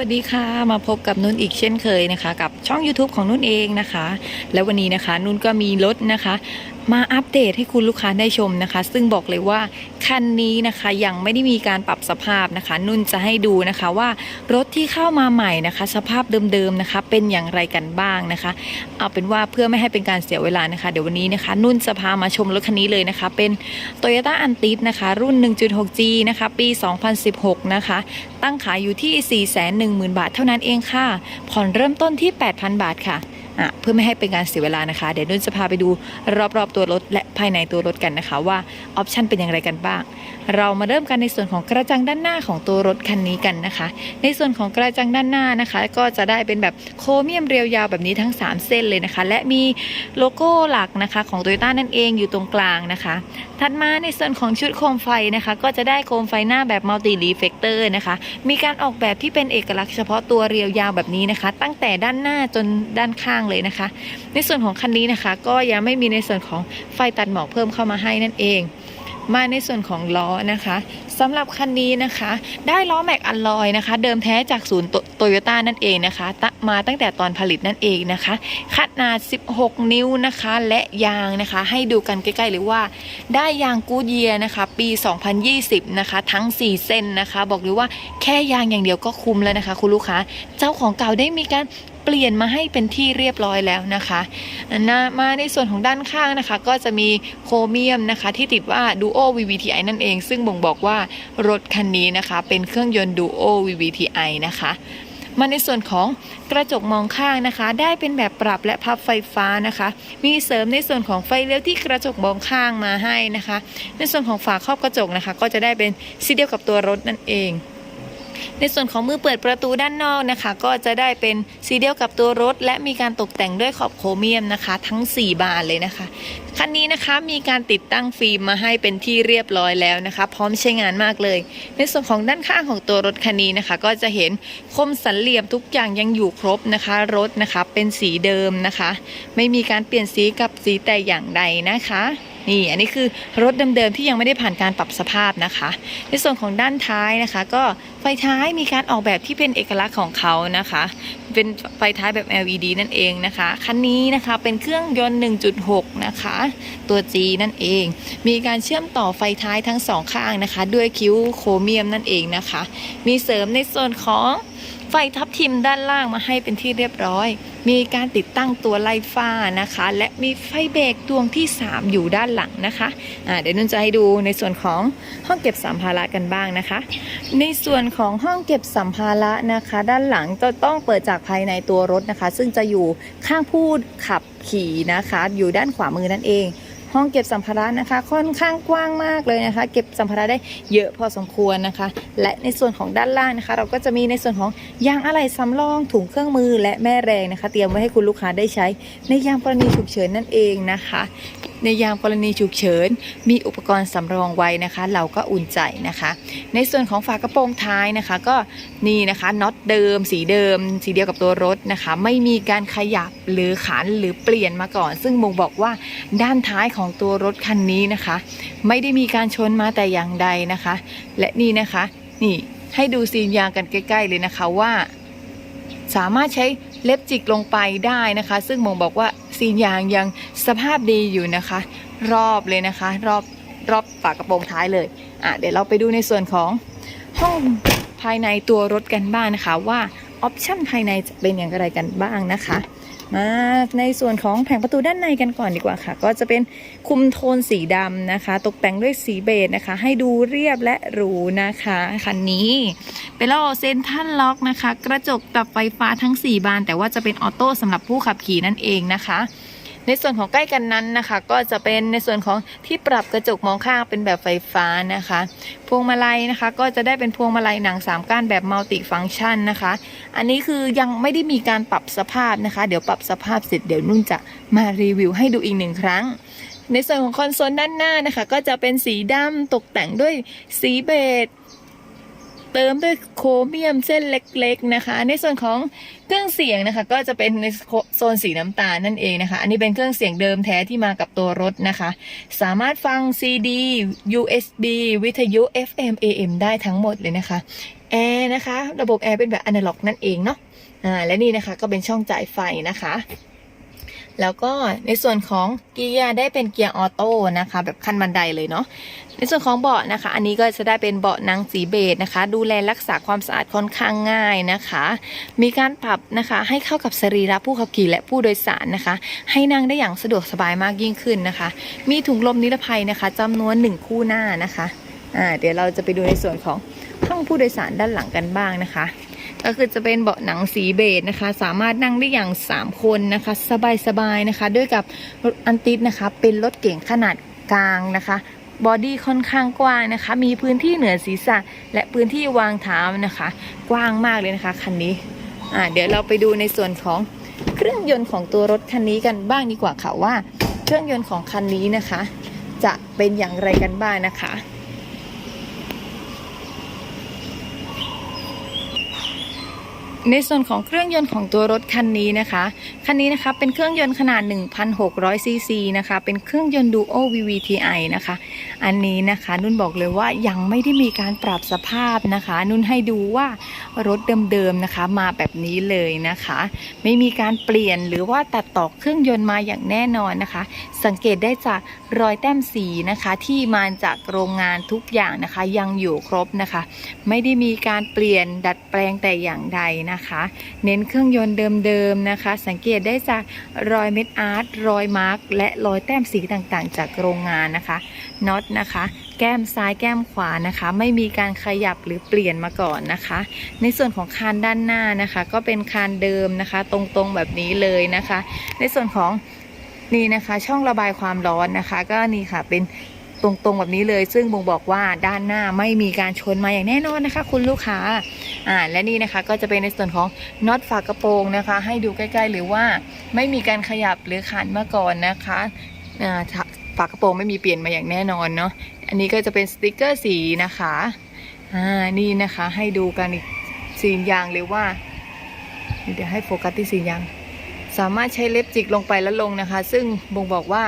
วัสดีค่ะมาพบกับนุ่นอีกเช่นเคยนะคะ กับช่อง YouTube ของนุ่นเองนะคะ แล้ววันนี้นะคะ นุ่นก็มีรถนะคะ มาอัปเดตให้คุณลูกค้าได้ชมนะคะ ซึ่งบอกเลยว่าคันนี้นะคะยังไม่ได้มีการปรับสภาพนะคะ นุ่นจะให้ดูนะคะว่ารถที่เข้ามาใหม่นะคะ สภาพเดิมๆนะคะ เป็นอย่างไรกันบ้างนะคะ เอาเป็นว่าเพื่อไม่ให้เป็นการเสียเวลานะคะ เดี๋ยววันนี้นะคะ นุ่นจะพามาชมรถคันนี้เลยนะคะ เป็น Toyota a n t i s นะคะ รุ่น 1.6G นะคะ ปี 2016 นะคะ ตั้งขายอยู่ที่ 410,000 บาทเท่านั้นเองค่ะ ผ่อนเริ่มต้นที่ 8,000 บาทค่ะ อะเพื่อไม่ให้เป็นการเสียเวลานะคะ เดี๋ยวนุ่นจะพาไปดูรอบๆตัวรถและภายในตัวรถกันนะคะ ว่าออปชันเป็นอย่างไรกันบ้าง เรามาเริ่มกันในส่วนของกระจังด้านหน้าของตัวรถคันนี้กันนะคะ ในส่วนของกระจังด้านหน้านะคะ ก็จะได้เป็นแบบโครเมียมเรียวยาวแบบนี้ทั้ง 3 เส้นเลยนะคะ และมีโลโก้หลักนะคะของ t o y ยต้านั่นเองอยู่ตรงกลางนะคะ ถัดมาในส่วนของชุดโคมไฟนะคะ ก็จะได้โคมไฟหน้าแบบมัลติรีเฟกเตอร์นะคะ มีการออกแบบที่เป็นเอกลักษณ์เฉพาะตัวเรียวยาวแบบนี้นะคะ ตั้งแต่ด้านหน้าจนด้านข้างเลยนะคะ ในส่วนของคันนี้นะคะ ก็ยังไม่มีในส่วนของไฟตัดหมอกเพิ่มเข้ามาให้นั่นเอง มาในส่วนของล้อนะคะสำหรับคันนี้นะคะ ได้ล้อแม็กอัลลอยนะคะ เดิมแท้จากศูนย์โตโยต้านั่นเองนะคะะมาตั้งแต่ตอนผลิตนั่นเองนะคะ ขนาด 16 นิ้วนะคะ และยางนะคะ ให้ดูกันใกล้ๆเลยว่า ได้ยางกูดเยียนะคะ ปี 2020 นะคะ ทั้ง 4 เส้นนะคะ บอกเลยว่าแค่ยางอย่างเดียวก็คุ้มแล้วนะคะ คุณลูกค้าเจ้าของเก่าได้มีการ เปลี่ยนมาให้เป็นที่เรียบร้อยแล้วนะคะนะมาในส่วนของด้านข้างนะคะ ก็จะมีโครเมียมนะคะ ที่ติดว่า Duo VVTi นั่นเอง ซึ่งบ่งบอกว่ารถคันนี้นะคะ เป็นเครื่องยนต์ Duo VVTi นะคะมาในส่วนของกระจกมองข้างนะคะ ได้เป็นแบบปรับและพับไฟฟ้านะคะ มีเสริมในส่วนของไฟเลี้ยวที่กระจกมองข้างมาให้นะคะ ในส่วนของฝาครอบกระจกนะคะ ก็จะได้เป็นสีเดียวกับตัวรถนั่นเอง ในส่วนของมือเปิดประตูด้านนอกนะคะ ก็จะได้เป็นสีเดียวกับตัวรถ และมีการตกแต่งด้วยขอบโครเมียมนะคะ ทั้ง 4 บานเลยนะคะคันนี้นะคะมีการติดตั้งฟิล์มมาให้เป็นที่เรียบร้อยแล้วนะคะ พร้อมใช้งานมากเลย ในส่วนของด้านข้างของตัวรถคันนี้นะคะ ก็จะเห็นคมสันเหลี่ยมทุกอย่างยังอยู่ครบนะคะ รถนะคะเป็นสีเดิมนะคะ ไม่มีการเปลี่ยนสีกับสีแต่อย่างใดนะคะ นี่อันนี้คือรถเดิมๆที่ยังไม่ได้ผ่านการปรับสภาพนะคะ ในส่วนของด้านท้ายนะคะ ก็ไฟท้ายมีการออกแบบที่เป็นเอกลักษณ์ของเขานะคะ เป็นไฟท้ายแบบ LED นั่นเองนะคะคันนี้นะคะเป็นเครื่องยนต์ 1.6 นะคะ ตัว G นั่นเอง มีการเชื่อมต่อไฟท้ายทั้งสองข้างนะคะ ด้วยคิ้วโครเมียมนั่นเองนะคะ มีเสริมในส่วนของ ไฟทับทิมด้านล่างมาให้เป็นที่เรียบร้อย มีการติดตั้งตัวไล่ฟ้านะคะ และมีไฟเบรกดวงที่ 3 อยู่ด้านหลังนะคะอ่าเดี๋ยวนุ่นจะให้ดูในส่วนของห้องเก็บสัมภาระกันบ้างนะคะ ในส่วนของห้องเก็บสัมภาระนะคะ ด้านหลังจะต้องเปิดจากภายในตัวรถนะคะ ซึ่งจะอยู่ข้างผู้ขับขี่นะคะ อยู่ด้านขวามือนั่นเอง ห้องเก็บสัมภาระนะคะ ค่อนข้างกว้างมากเลยนะคะ เก็บสัมภาระได้เยอะพอสมควรนะคะ และในส่วนของด้านล่างนะคะ เราก็จะมีในส่วนของยางอะไหล่สำรองถุงเครื่องมือและแม่แรงนะคะ เตรียมไว้ให้คุณลูกค้าได้ใช้ในยามกรณีฉุกเฉินนั่นเองนะคะ ในยามกรณีฉุกเฉิน มีอุปกรณ์สำรองไว้นะคะ เราก็อุ่นใจนะคะ ในส่วนของฝากระโปรงท้ายนะคะ ก็นี่นะคะน็อตเดิม สีเดิม สีเดียวกับตัวรถนะคะ ไม่มีการขยับหรือขันหรือเปลี่ยนมาก่อน ซึ่งบ่งบอกว่าด้านท้ายของตัวรถคันนี้นะคะ ไม่ได้มีการชนมาแต่อย่างใดนะคะ และนี่นะคะนี่ให้ดูซีนยางกันใกล้ ๆ เลยนะคะว่า สามารถใช้เล็บจิกลงไปได้นะคะ ซึ่งมองบอกว่า ซีนยางยังสภาพดีอยู่นะคะ รอบเลยนะคะ รอบรอบฝากระโปรงท้ายเลยอะเดี๋ยวเราไปดูในส่วนของห้องภายในตัวรถกันบ้างนะคะ ว่าออปชั่นภายในจะเป็นอย่างไรกันบ้างนะคะ มาในส่วนของแผงประตูด้านในกันก่อนดีกว่าค่ะ ก็จะเป็นคุมโทนสีดำนะคะ ตกแต่งด้วยสีเบจนะคะ ให้ดูเรียบและหรูนะคะคันนี้เป็นล้อเซนทันล็อกนะคะ กระจกกับไฟฟ้าทั้ง 4 บาน แต่ว่าจะเป็นออโต้สำหรับผู้ขับขี่นั่นเองนะคะ ในส่วนของใกล้กันนั้นนะคะ ก็จะเป็นในส่วนของที่ปรับกระจกมองข้างเป็นแบบไฟฟ้านะคะ พวงมาลัยนะคะ ก็จะได้เป็นพวงมาลัยหนัง 3 ก้านแบบมัลติฟังก์ชันนะคะ อันนี้คือยังไม่ได้มีการปรับสภาพนะคะ เดี๋ยวปรับสภาพเสร็จเดี๋ยวนุ่นจะมารีวิวให้ดูอีกหนึ่งครั้งในส่วนของคอนโซลด้านหน้านะคะ ก็จะเป็นสีดำตกแต่งด้วยสีเบจ เติมด้วยโครเมียมเส้นเล็กๆนะคะ ในส่วนของเครื่องเสียงนะคะ ก็จะเป็นในโซนสีน้ำตาลนั่นเองนะคะ อันนี้เป็นเครื่องเสียงเดิมแท้ที่มากับตัวรถนะคะ สามารถฟัง CD USB วิทยุ FM AM ได้ทั้งหมดเลยนะคะแอร์นะคะ ระบบแอร์เป็นแบบอนาล็อกนั่นเองเนาะอ่าและนี่นะคะก็เป็นช่องจ่ายไฟนะคะ แล้วก็ในส่วนของเกียร์ได้เป็นเกียร์ออโต้นะคะแบบขั้นบันไดเลยเนาะในส่วนของเบาะนะคะ อันนี้ก็จะได้เป็นเบาะหนังสีเบจนะคะ ดูแลรักษาความสะอาดค่อนข้างง่ายนะคะ มีการปรับนะคะให้เข้ากับสรีระผู้ขับขี่และผู้โดยสารนะคะ ให้นั่งได้อย่างสะดวกสบายมากยิ่งขึ้นนะคะ มีถุงลมนิรภัยนะคะจำนวนหนึ่งคู่หน้านะคะอ่าเดี๋ยวเราจะไปดูในส่วนของห้องผู้โดยสารด้านหลังกันบ้างนะคะ ก็คือจะเป็นเบาะหนังสีเบจนะคะ สามารถนั่งได้อย่าง 3 คนนะคะ สบายๆนะคะ ด้วยกับรถอันติสนะคะ เป็นรถเก่งขนาดกลางนะคะบอดี้ค่อนข้างกว้างนะคะ มีพื้นที่เหนือศีรษะ และพื้นที่วางเท้านะคะ กว้างมากเลยนะคะคันนี้อ่าเดี๋ยวเราไปดูในส่วนของเครื่องยนต์ของตัวรถคันนี้กันบ้างดีกว่าค่ะว่า เครื่องยนต์ของคันนี้นะคะ จะเป็นอย่างไรกันบ้างนะคะ ในส่วนของเครื่องยนต์ของตัวรถคันนี้นะคะ คันนี้นะคะเป็นเครื่องยนต์ขนาด 1,600 ซีซีนะคะ เป็นเครื่องยนต์ Duo VVTi นะคะ อันนี้นะคะนุ่นบอกเลยว่ายังไม่ได้มีการปรับสภาพนะคะ นุ่นให้ดูว่ารถเดิมๆนะคะ มาแบบนี้เลยนะคะ ไม่มีการเปลี่ยนหรือว่าตัดต่อเครื่องยนต์มาอย่างแน่นอนนะคะ สังเกตได้จากรอยแต้มสีนะคะที่มาจากโรงงานทุกอย่างนะคะ ยังอยู่ครบนะคะ ไม่ได้มีการเปลี่ยนดัดแปลงแต่อย่างใดนะคะ เน้นเครื่องยนต์เดิมๆนะคะ สังเกตได้จากรอยเม็ดอาร์ตรอยมาร์กและรอยแต้มสีต่างๆ จากโรงงานนะคะน็อตนะคะ แก้มซ้ายแก้มขวานะคะ ไม่มีการขยับหรือเปลี่ยนมาก่อนนะคะ ในส่วนของคานด้านหน้านะคะ ก็เป็นคานเดิมนะคะ ตรงๆแบบนี้เลยนะคะ ในส่วนของ นี่นะคะช่องระบายความร้อนนะคะ ก็นี่ค่ะเป็นตรงๆแบบนี้เลย ซึ่งบ่งบอกว่าด้านหน้าไม่มีการชนมาอย่างแน่นอนนะคะ คุณลูกค้าอ่าและนี่นะคะก็จะเป็นในส่วนของน็อตฝากระโปรงนะคะ ให้ดูใกล้ๆหรือว่าไม่มีการขยับหรือขันมาก่อนนะคะอ่าฝากระโปรงไม่มีเปลี่ยนมาอย่างแน่นอนเนาะอันนี้ก็จะเป็นสติกเกอร์สีนะคะอ่านี่นะคะให้ดูกันอีกสียางหรือว่า เดี๋ยวให้โฟกัสที่สียาง สามารถใช้เล็บจิกลงไปแล้วลงนะคะ ซึ่งบ่งบอกว่า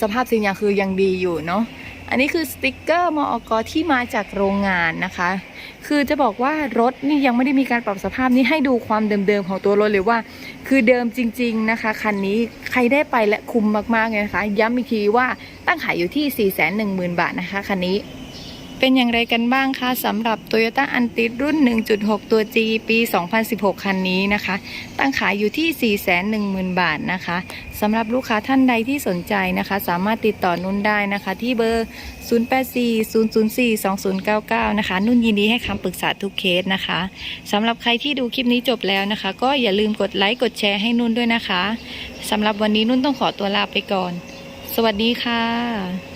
สภาพสียางคือยังดีอยู่เนาะอันนี้คือสติกเกอร์มอกที่มาจากโรงงานนะคะ คือจะบอกว่ารถนี่ยังไม่ได้มีการปรับสภาพนี้ให้ดูความเดิมๆของตัวรถเลยว่า คือเดิมจริง ๆนะคะคันนี้ใครได้ไปและคุ้มมากๆเลยนะคะ ย้ำอีกทีว่าตั้งขายอยู่ที่ 410,000 บาทนะคะคันนี้ เป็นอย่างไรกันบ้างคะสำหรับ Toyota a n t i รุ่น 1.6 ตัว G ปี 2016 คันนี้นะคะ ตั้งขายอยู่ที่ 410,000 บาทนะคะสำหรับลูกค้าท่านใดที่สนใจนะคะ สามารถติดต่อนุ่นได้นะคะ ที่เบอร์ 0840042099 นะคะ นุ่นยินดีให้คำปรึกษาทุกเคสนะคะสำหรับใครที่ดูคลิปนี้จบแล้วนะคะ ก็อย่าลืมกดไลค์กดแชร์ให้นุ่นด้วยนะคะสำหรับวันนี้นุ่นต้องขอตัวลาไปก่อน สวัสดีค่ะ